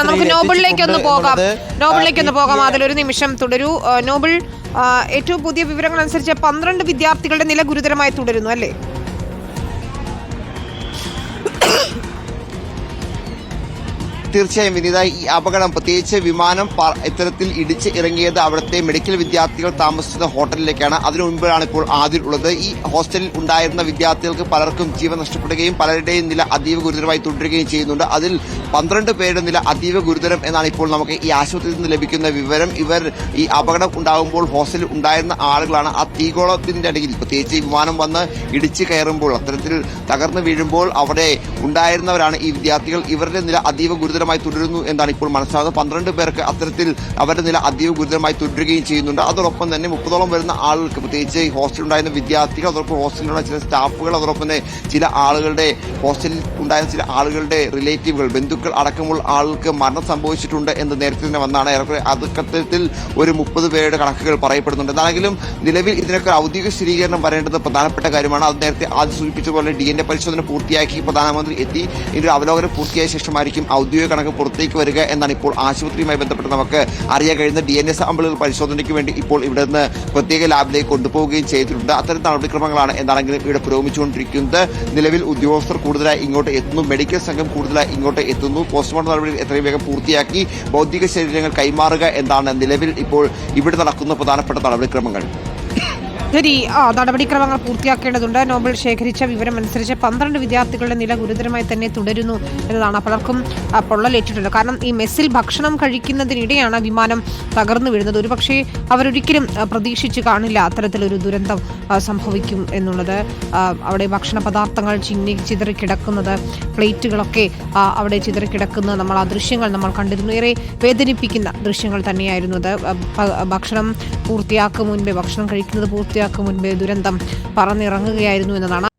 നമുക്ക് നോബിളിലേക്ക് ഒന്ന് പോകാം. നോബിളിലേക്ക് ഒന്ന് പോകാം. അതിലൊരു നിമിഷം തുടരൂ. നോബിൾ ഏറ്റവും പുതിയ വിവരങ്ങൾ അനുസരിച്ച് പന്ത്രണ്ട് വിദ്യാർത്ഥികളുടെ നില ഗുരുതരമായി തുടരുന്നു അല്ലേ? തീർച്ചയായും വിനീത ഈ അപകടം പ്രത്യേകിച്ച് വിമാനം ഇത്തരത്തിൽ ഇടിച്ച് ഇറങ്ങിയത് അവിടുത്തെ മെഡിക്കൽ വിദ്യാർത്ഥികൾ താമസിക്കുന്ന ഹോട്ടലിലേക്കാണ്. അതിനു മുമ്പിലാണ് ഇപ്പോൾ ആദ്യം ഉള്ളത്. ഈ ഹോസ്റ്റലിൽ ഉണ്ടായിരുന്ന വിദ്യാർത്ഥികൾക്ക് പലർക്കും ജീവൻ നഷ്ടപ്പെടുകയും പലരുടെയും നില അതീവ ഗുരുതരമായി തുടരുകയും ചെയ്യുന്നുണ്ട്. അതിൽ പന്ത്രണ്ട് പേരുടെ നില അതീവ ഗുരുതരം എന്നാണ് ഇപ്പോൾ നമുക്ക് ഈ ആശുപത്രിയിൽ നിന്ന് ലഭിക്കുന്ന വിവരം. ഇവർ ഈ അപകടം ഉണ്ടാകുമ്പോൾ ഹോസ്റ്റലിൽ ഉണ്ടായിരുന്ന ആളുകളാണ്. ആ തീകോളത്തിന്റെ അടിയിൽ പ്രത്യേകിച്ച് വിമാനം വന്ന് ഇടിച്ച് കയറുമ്പോൾ അത്തരത്തിൽ തകർന്നു വീഴുമ്പോൾ അവിടെ ഉണ്ടായിരുന്നവരാണ് ഈ വിദ്യാർത്ഥികൾ. ഇവരുടെ നില അതീവ ഗുരുതരമായി തുടരുന്നു എന്നാണ് ഇപ്പോൾ മനസ്സിലാകുന്നത്. പന്ത്രണ്ട് പേർക്ക് അത്തരത്തിൽ അവരുടെ നില അതീവ ഗുരുതരമായി തുടരുകയും ചെയ്യുന്നുണ്ട്. അതോടൊപ്പം തന്നെ മുപ്പതോളം വരുന്ന ആളുകൾക്ക് പ്രത്യേകിച്ച് ഉണ്ടായിരുന്ന വിദ്യാർത്ഥികൾ അതോടൊപ്പം ഹോസ്റ്റലിലുള്ള ചില സ്റ്റാഫുകൾ അതോടൊപ്പം തന്നെ ചില ആളുകളുടെ ഹോസ്റ്റലിൽ ഉണ്ടായിരുന്ന ചില ആളുകളുടെ റിലേറ്റീവുകൾ ബന്ധുക്കൾ അടക്കമുള്ള ആളുകൾക്ക് മരണം സംഭവിച്ചിട്ടുണ്ട് എന്ന് നേരത്തെ തന്നെ വന്നാണ്. ഏറെക്കുറെ അത്തരത്തിൽ ഒരു മുപ്പത് പേരുടെ കണക്കുകൾ പറയപ്പെടുന്നുണ്ട്. എന്താണെങ്കിലും നിലവിൽ ഇതിനൊക്കെ ഔദ്യോഗിക സ്ഥിരീകരണം വരേണ്ടത് പ്രധാനപ്പെട്ട കാര്യമാണ്. അത് നേരത്തെ ആദ്യം സൂചിപ്പിച്ചതുപോലെ ഡി എൻ എ പരിശോധന പൂർത്തിയാക്കി പ്രധാനമന്ത്രി എത്തി. ഇതിന്റെ അവലോകനം പൂർത്തിയായ ശേഷമായിരിക്കും ഔദ്യോഗിക കണക്ക് പുറത്തേക്ക് വരിക എന്നാണ് ഇപ്പോൾ ആശുപത്രിയുമായി ബന്ധപ്പെട്ട് നമുക്ക് അറിയാൻ കഴിയുന്ന ഡി എൻ എ സാമ്പിളുകൾ പരിശോധനയ്ക്ക് വേണ്ടി ഇപ്പോൾ ഇവിടെ നിന്ന് പ്രത്യേക ലാബിലേക്ക് കൊണ്ടുപോവുകയും ചെയ്തിട്ടുണ്ട്. അത്തരം നടപടിക്രമങ്ങളാണ് എന്താണെങ്കിലും ഇവിടെ പുരോഗമിച്ചുകൊണ്ടിരിക്കുന്നത്. നിലവിൽ ഉദ്യോഗസ്ഥർ കൂടുതലായി ഇങ്ങോട്ട് എത്തുന്നു. മെഡിക്കൽ സംഘം കൂടുതലായി ഇങ്ങോട്ട് എത്തുന്നു. പോസ്റ്റ്മോർട്ടം നടപടികൾ എത്രയും വേഗം പൂർത്തിയാക്കി ഭൗതിക ശരീരങ്ങൾ കൈമാറുക എന്നാണ് നിലവിൽ ഇപ്പോൾ ഇവിടെ നടക്കുന്ന പ്രധാനപ്പെട്ട നടപടിക്രമങ്ങൾ. ശരി ആ നടപടിക്രമങ്ങൾ പൂർത്തിയാക്കേണ്ടതുണ്ട്. നോബൽ ശേഖരിച്ച വിവരം അനുസരിച്ച് പന്ത്രണ്ട് വിദ്യാർത്ഥികളുടെ നില ഗുരുതരമായി തന്നെ തുടരുന്നു എന്നതാണ്. പലർക്കും പൊള്ളലേറ്റിട്ടുണ്ട്. കാരണം ഈ മെസ്സിൽ ഭക്ഷണം കഴിക്കുന്നതിനിടെയാണ് വിമാനം തകർന്നു വീഴുന്നത്. ഒരുപക്ഷെ അവരൊരിക്കലും പ്രതീക്ഷിച്ച് കാണില്ല അത്തരത്തിലൊരു ദുരന്തം സംഭവിക്കും എന്നുള്ളത്. അവിടെ ഭക്ഷണ പദാർത്ഥങ്ങൾ ചിന്നി ചിതറിക്കിടക്കുന്നത് പ്ലേറ്റുകളൊക്കെ അവിടെ ചിതറിക്കിടക്കുന്ന നമ്മൾ ആ ദൃശ്യങ്ങൾ നമ്മൾ കണ്ടിരുന്നു. ഏറെ വേദനിപ്പിക്കുന്ന ദൃശ്യങ്ങൾ തന്നെയായിരുന്നു അത്. ഭക്ഷണം പൂർത്തിയാക്കും മുൻപേ ഭക്ഷണം കഴിക്കുന്നത് പൂർത്തിയാക്കും മുൻപേ ദുരന്തം പറന്നിറങ്ങുകയായിരുന്നു എന്നതാണ്